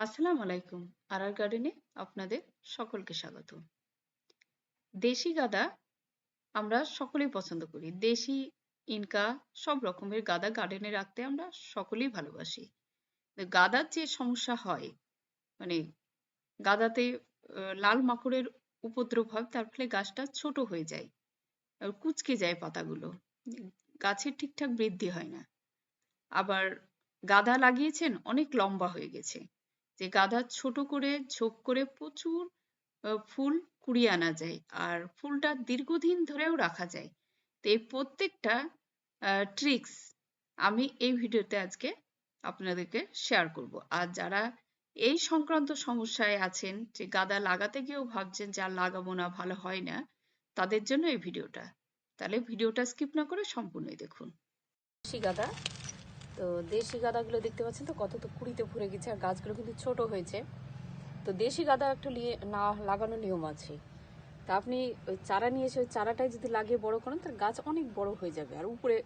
আসসালামু আলাইকুম। আরার গার্ডেনে আপনাদের সকলকে স্বাগত। দেশি গাদা আমরা সকলেই পছন্দ করি। দেশি, ইনকা সব রকমের গাদা গার্ডেনে রাখতে আমরা সকলেই ভালোবাসি। গাদার যে সমস্যা হয় মানে গাদাতে লাল মাকড়ের উপদ্রব হয়, তার ফলে গাছটা ছোট হয়ে যায় কুঁচকে যায় পাতাগুলো। গাছের ঠিকঠাক বৃদ্ধি হয় না। আবার গাদা লাগিয়েছেন, অনেক লম্বা হয়ে গেছে। যে গাঁদা ছোট করে ঝোপ করে প্রচুর ফুল কুড়িয়ে আনা যায় আর ফুলটা দীর্ঘদিন ধরেও রাখা যায়। তো এই প্রত্যেকটা ট্রিক্স আমি এই ভিডিওতে আজকে আপনাদেরকে শেয়ার করব। আর যারা এই সংক্রান্ত সমস্যায় আছেন যে গাঁদা লাগাতে গিয়েও ভাবছেন যে লাগাবো না, ভালো হয় না, তাদের জন্য এই ভিডিওটা। তাহলে ভিডিওটা স্কিপ না করে সম্পূর্ণই দেখুন। গাঁদা তো দেশি গাঁদাগুলো দেখতে পাচ্ছেন তো? কত তো কুড়িতে ভরে গেছে, আর গাছগুলো কিন্তু ছোট হয়েছে। তো দেশি গাঁদা একটু নিয়ে না লাগানোর নিয়ম আছে। তা আপনি ওই চারা নিয়ে এসে ওই চারাটাই যদি লাগিয়ে বড় করেন তার গাছ অনেক বড় হয়ে যাবে, আর উপরে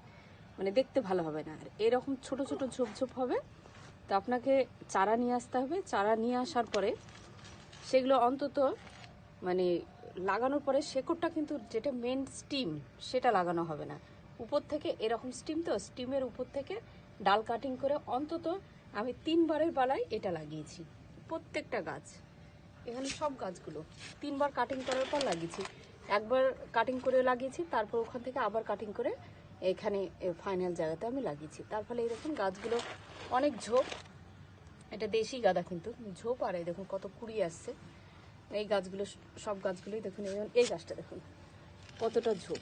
মানে দেখতে ভালো হবে না। আর এরকম ছোট ছোট ঝোপ ঝোপ হবে, তো আপনাকে চারা নিয়ে আসতে হবে। চারা নিয়ে আসার পরে সেগুলো অন্তত মানে লাগানোর পরে শেকড়টা কিন্তু যেটা মেন স্টিম সেটা লাগানো হবে না। উপর থেকে এরকম স্টিম তো স্টিমের উপর থেকে ডাল কাটিং করে অন্তত আমি তিনবারের বেলায় এটা লাগিয়েছি। প্রত্যেকটা গাছ। এখানে সব গাছগুলো। তিনবার কাটিং করার পর লাগিয়েছি। একবার কাটিং করে লাগিয়েছি তারপর ওখান থেকে আবার কাটিং করে এখানে ফাইনাল জায়গাতে আমি লাগিয়েছি। তার ফলে এই দেখুন গাছগুলো অনেক ঝোপ। এটা দেশি গাঁদা কিন্তু ঝোপ আর এই দেখুন কত কুড়ি আসছে। এই গাছগুলো সব গাছগুলোই দেখুন এই এই গাছটা দেখুন কতটা ঝোপ।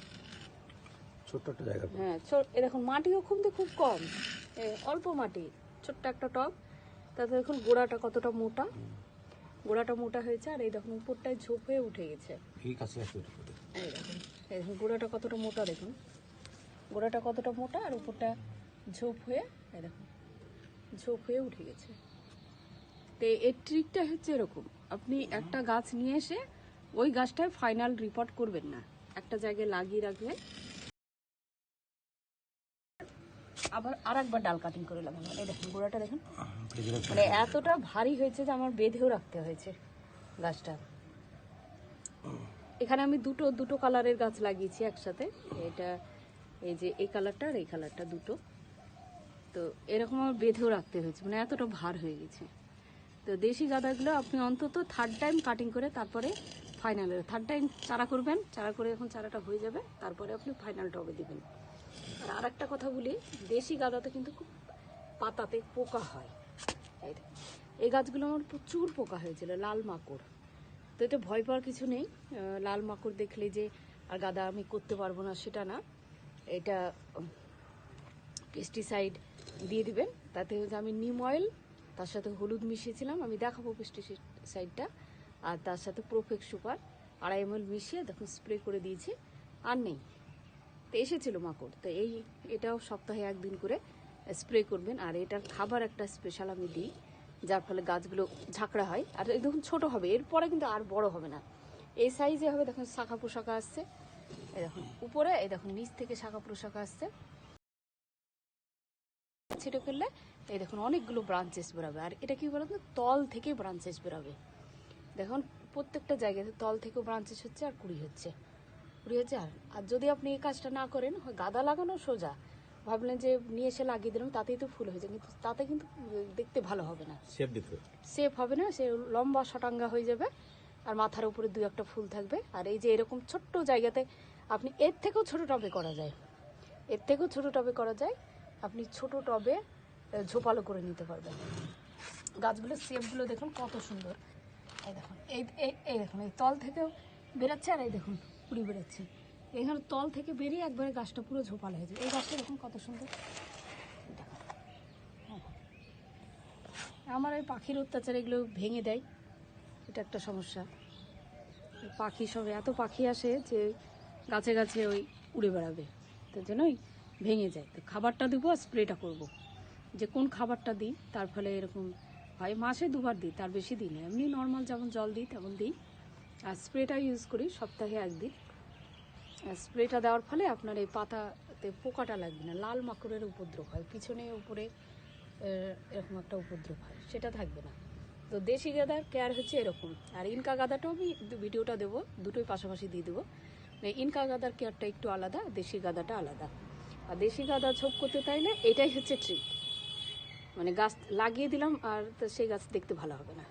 ছোট্ট একটা জায়গা। হ্যাঁ এ দেখুন মাটিও খুব খুব কম। অল্প মাটি ছোট্ট একটা টব। তাতে দেখুন গোড়াটা কতটা মোটা। গোড়াটা মোটা হয়েছে আর এই দেখুন উপরটায় ঝোপ হয়ে উঠে গেছে। দেখুন গোড়াটা কতটা মোটা দেখুন। গোড়াটা কতটা মোটা আর উপরটা ঝোপ হয়ে এই দেখুন ঝোপ হয়ে উঠে গেছে। তো এর ট্রিকটা হচ্ছে এরকম আপনি একটা গাছ নিয়ে এসে ওই গাছটায় ফাইনাল রিপোর্ট করবেন না। একটা জায়গায় লাগিয়ে রাখবেন আবার আর একবার ডাল কাটিং করে লাগানো এই দেখুন গোড়াটা দেখুন। মানে এতটা ভারী হয়েছে যে আমার বেঁধেও রাখতে হয়েছে গাছটা। এখানে আমি দুটো দুটো কালারের গাছ লাগিয়েছি একসাথে। এটা এই যে এই কালারটা আর এই কালারটা দুটো। তো এরকম আমার বেঁধেও রাখতে হয়েছে মানে এতটা ভার হয়ে গেছে। তো দেশি গাঁদাগুলো আপনি অন্তত থার্ড টাইম কাটিং করে তারপরে ফাইনাল থার্ড টাইম চারা করবেন চারা করে এখন চারাটা হয়ে যাবে তারপরে আপনি ফাইনাল টবে দিবেন। আর আরেকটা কথা বলি, দেশি গাঁদাতে কিন্তু খুব পাতাতে পোকা হয়। এই গাছগুলো আমার প্রচুর পোকা হয়েছিল, লাল মাকড়। তো এটা ভয় পাওয়ার কিছু নেই। লাল মাকড় দেখলে যে আর গাদা আমি করতে পারব না, সেটা না। এটা পেস্টিসাইড দিয়ে দিবেন, তাতে হচ্ছে আমি নিম অয়েল তার সাথে হলুদ মিশিয়েছিলাম, আমি দেখাবো পেস্টিসাইডটা আর তার সাথে প্রোফেক্ট সুপার, আড়াই এম মিশিয়ে দেখুন স্প্রে করে দিয়েছি। আর নেই। তো এসেছিল মাকড়, তো এই, এটাও সপ্তাহে একদিন করে স্প্রে করবেন। আর এটার খাবার একটা স্পেশাল আমি দিই, যার ফলে গাছগুলো ঝাঁকড়া হয়। আর এই দেখুন, ছোট হবে, এরপরে কিন্তু আর বড় হবে না। এই সাইজে হবে, দেখুন, শাখা পোশাকা আসছে। এই দেখুন, উপরে, এই দেখুন, নিচ থেকে শাখা পোশাকা আসছে। ছেটে ফেললে, এই দেখুন, অনেকগুলো ব্রাঞ্চেস বেরোবে। আর এটা কি বলতো, তল থেকে ব্রাঞ্চেস বেরোবে। দেখুন, প্রত্যেকটা জায়গাতে তল থেকেও ব্রাঞ্চেস হচ্ছে আর কুড়ি হচ্ছে। হচ্ছে আর আর যদি আপনি এই কাজটা না করেন গাদা লাগানো সোজা। ভাবলেন যে নিয়ে এসে লাগিয়ে দিলাম তাতেই তো ফুল হয়ে যায় কিন্তু তাতে কিন্তু দেখতে ভালো হবে না। শেপ দিতে সেফ হবে না সে লম্বা শটাঙ্গা হয়ে যাবে আর মাথার উপরে দু একটা ফুল থাকবে। আর এই যে এরকম ছোট্ট জায়গাতে আপনি এর থেকেও ছোট টবে করা যায়। এর থেকেও ছোট টবে করা যায় আপনি ছোট টবে ঝোপালো করে নিতে পারবেন। গাছগুলোর শেপগুলো দেখুন কত সুন্দর। এই দেখুন এই এই- এই দেখুন এই তল থেকেও বেরোচ্ছে আর এই দেখুন। কুড়ি বেরোচ্ছে এখানে তল থেকে বেরিয়ে একবারে গাছটা পুরো ঝোপাল হয়ে যায়। এই গাছটা দেখুন কত সুন্দর। আমার ওই পাখির অত্যাচার এগুলো ভেঙে দেয়। এটা একটা সমস্যা। পাখি সব, এত পাখি আসে যে গাছে গাছে ওই উড়ে বেড়াবে। তার জন্য ওই ভেঙে যায়। তো খাবারটা দেবো আর স্প্রেটা করব। যে কোন খাবারটা দিই, তার ফলে এরকম হয়। মাসে দুবার দিই, তার বেশি দিই না। এমনি নর্মাল যেমন জল দিই, তেমন দিই। আর স্প্রেটা ইউজ করি সপ্তাহে একদিন। স্প্রেটা দেওয়ার ফলে আপনার এই পাতাতে পোকাটা লাগবে না, লাল মাকড়ের উপদ্রব হয়, পিছনে উপরে এরকম একটা উপদ্রব হয়, সেটা থাকবে না। তো দেশি গাদার কেয়ার হচ্ছে এরকম। আর ইনকা গাদাটাও আমি ভিডিওটা দেবো, দুটোই পাশাপাশি দিয়ে দেবো। মানে ইনকা গাদার কেয়ারটা একটু আলাদা, দেশি গাদাটা আলাদা। আর দেশি গাদা ছোপ করতে চাইলে এটাই হচ্ছে ট্রিক মানে গাছ লাগিয়ে দিলাম আর সেই গাছ দেখতে ভালো হবে না।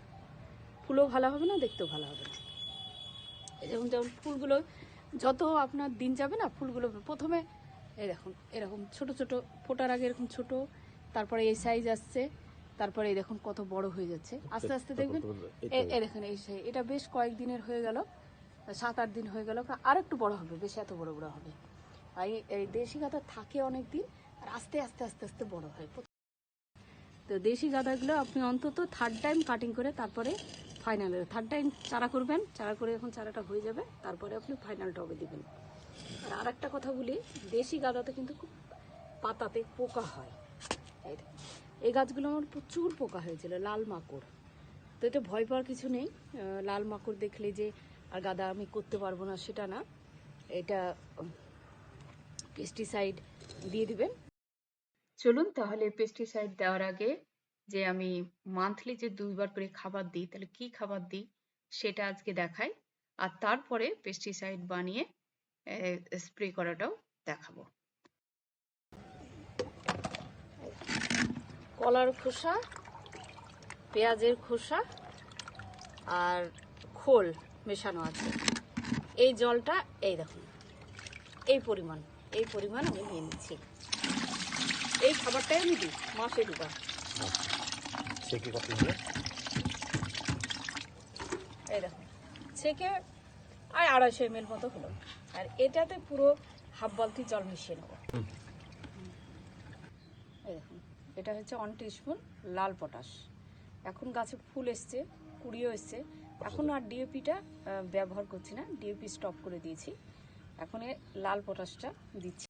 ফুলও ভালো হবে না, দেখতেও ভালো হবে না। যেমন যেমন ফুলগুলো যত আপনার দিন যাবে না ফুলগুলো প্রথমে এই দেখুন এরকম ছোট ছোট ফোটার আগে এরকম ছোট তারপরে এই সাইজ আসছে তারপরে এই দেখুন কত বড় হয়ে যাচ্ছে। আস্তে আস্তে দেখবেন এ- এই দেখুন এই size। এটা বেশ কয়েকদিনের হয়ে গেল সাত আট দিন হয়ে গেল আর একটু বড় হবে বেশ এত বড় বড় হবে। আর এই- এই দেশি গাঁদা থাকে অনেক দিন আর আস্তে আস্তে আস্তে আস্তে বড় হয়। তো দেশি গাঁদাগুলো আপনি অন্তত থার্ড টাইম কাটিং করে তারপরে ফাইনাল থার্ড টাইম চারা করবেন, চারা করে এখন চারাটা হয়ে যাবে, তারপরে আপনি ফাইনাল টবে দিবেন। আর আরেকটা কথা বলি, দেশি গাদাতে কিন্তু খুব পাতাতে পোকা হয়। এই গাছগুলো আমার প্রচুর পোকা হয়েছিল, লাল মাকড়। তো এটা ভয় পাওয়ার কিছু নেই লাল মাকড় দেখলে যে আর গাদা আমি করতে পারব না, সেটা না। এটা পেস্টিসাইড দিয়ে দিবেন। চলুন তাহলে পেস্টিসাইড দেওয়ার আগে যে আমি মান্থলি যে দুইবার করে খাবার দিই, তাহলে কি খাবার দিই? সেটা আজকে দেখাই। আর তারপরে পেস্টিসাইড বানিয়ে স্প্রে করাটাও দেখাবো। কলার খোসা, পেঁয়াজের খোসা আর খোল মেশানো আছে। এই জলটা, এই দেখুন, এই পরিমাণ এই পরিমাণ আমি নিয়ে নিচ্ছি। এই খাবারটাই আমি দিই, মাসে দুবার। সে কি কত হলো এই দেখুন ছেঁকে আর আড়াইশো এম মতো হলো। আর এটাতে পুরো হাফ বালতি জল মিশিয়ে নেব। এটা হচ্ছে ওয়ান স্পুন লাল পটাশ। এখন গাছে ফুল এসছে, কুড়িও এসছে। এখন আর ডিএপিটা ব্যবহার করছি না। ডিএপি স্টপ করে দিয়েছি। এখন লাল পটাশটা দিচ্ছি।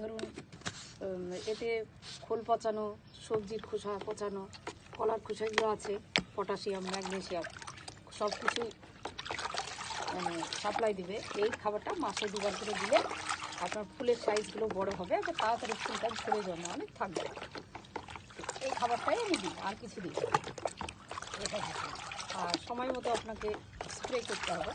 ধরুন এতে খোল পচানো, সবজির খোসা পচানো, কলার খোসাগুলো আছে, পটাশিয়াম, ম্যাগনেশিয়াম, সব কিছুই মানে সাপ্লাই দিবে। এই খাবারটা মাসে দুবার করে দিলে আপনার ফুলের সাইজগুলো বড় হবে আর তাড়াতাড়ি ফুলটা ঝরে জমা অনেক থাকবে। এই খাবারটাই আমি দিই, আর কিছু দিই আর সময় মতো আপনাকে স্প্রে করতে হবে।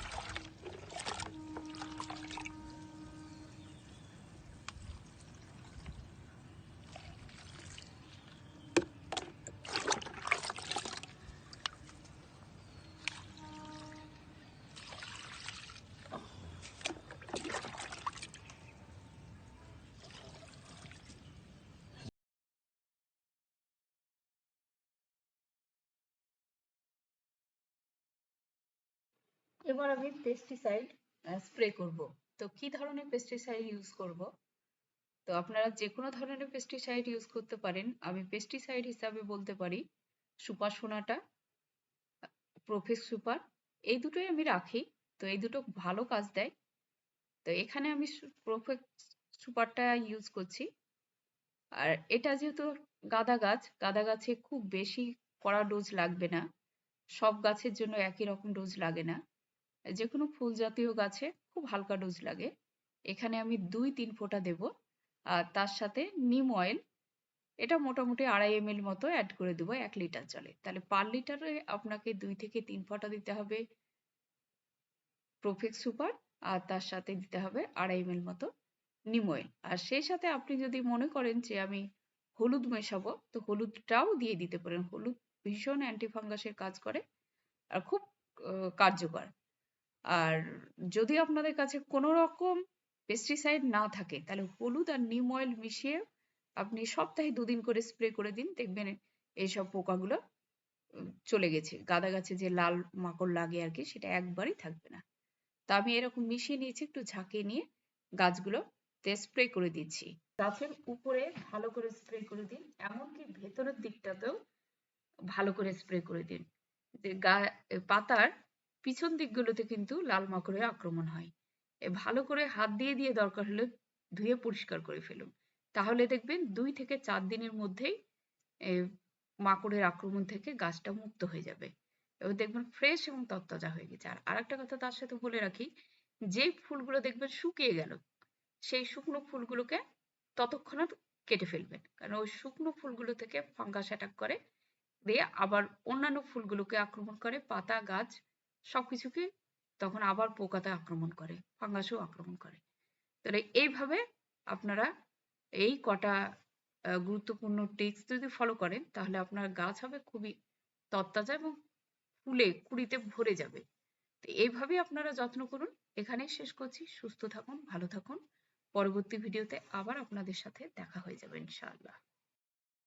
এবার আমি পেস্টিসাইড স্প্রে করব। তো কি ধরনের পেস্টিসাইড ইউজ করব? তো আপনারা যে কোনো ধরনের পেস্টিসাইড ইউজ করতে পারেন। আমি পেস্টিসাইড হিসাবে বলতে পারি সুপার সোনাটা প্রোফেক্স সুপার এই দুটোই আমি রাখি। তো এই দুটো ভালো কাজ দেয়। তো এখানে আমি প্রোফেক্স সুপারটা ইউজ করছি। আর এটা যেহেতু গাঁদা গাছ, গাঁদা গাছে খুব বেশি কড়া ডোজ লাগবে না। সব গাছের জন্য একই রকম ডোজ লাগে না। যে কোনো ফুল জাতীয় গাছে খুব হালকা ডোজ লাগে। এখানে আমি দুই তিন ফোঁটা দেব। আর তার সাথে নিম অয়েল, এটা মোটামুটি আড়াই এম মতো অ্যাড করে দেবো এক লিটার জলে। তাহলে পার লিটারে আপনাকে দুই থেকে তিন ফোঁটা দিতে হবে প্রোফেক্স সুপার আর তার সাথে দিতে হবে আড়াই এম এল মতো নিম অয়েল। আর সেই সাথে আপনি যদি মনে করেন যে আমি হলুদ মেশাবো, তো হলুদটাও দিয়ে দিতে পারেন। হলুদ ভীষণ অ্যান্টিফাঙ্গাসের কাজ করে আর খুব কার্যকর। আর যদি আপনাদের কাছে কোনো রকম পেস্টিসাইড না থাকে, তাহলে হলুদ আর নিম অয়েল মিশিয়ে আপনি সপ্তাহে দুদিন করে স্প্রে করে দিন, দেখবেন এইসব পোকাগুলো চলে গেছে। গাঁদা গাছে যে লাল মাকড় লাগে আর কি, সেটা একবারই থাকবে না। তা আমি এরকম মিশিয়ে নিয়েছি, একটু ঝাঁকিয়ে নিয়ে গাছগুলো স্প্রে করে দিচ্ছি। গাছের উপরে ভালো করে স্প্রে করে দিন, এমনকি ভেতরের দিকটাতেও ভালো করে স্প্রে করে দিন। গা, পাতার পিছন দিকগুলোতে কিন্তু লাল মাকড়ের আক্রমণ হয়। এ ভালো করে হাত দিয়ে দিয়ে দরকার হলে ধুয়ে পরিষ্কার করে ফেলুন। তাহলে দেখবেন দুই থেকে চার দিনের মধ্যেই মাকড়ের আক্রমণ থেকে গাছটা মুক্ত হয়ে যাবে। এবং দেখবেন ফ্রেশ এবং তরতাজা হয়ে গেছে। আর আরেকটা কথা তার সাথে বলে রাখি, যে ফুলগুলো দেখবেন শুকিয়ে গেল, সেই শুকনো ফুলগুলোকে ততক্ষণাৎ কেটে ফেলবেন। কারণ ওই শুকনো ফুলগুলো থেকে ফাঙ্গাস অ্যাটাক করে, দিয়ে আবার অন্যান্য ফুলগুলোকে আক্রমণ করে, পাতা, গাছ সবকিছুকে তখন আবার পোকাতে আক্রমণ করে, ফাঙ্গাসও আক্রমণ করে। তাহলে এইভাবে আপনারা এই কটা গুরুত্বপূর্ণ টিপস যদি ফলো করেন, তাহলে আপনার গাছ হবে খুবই তত্তাজা এবং ফুলে, কুড়িতে ভরে যাবে। তো এইভাবেই আপনারা যত্ন করুন। এখানেই শেষ করছি। সুস্থ থাকুন, ভালো থাকুন। পরবর্তী ভিডিওতে আবার আপনাদের সাথে দেখা হয়ে যাবে ইনশাআল্লাহ।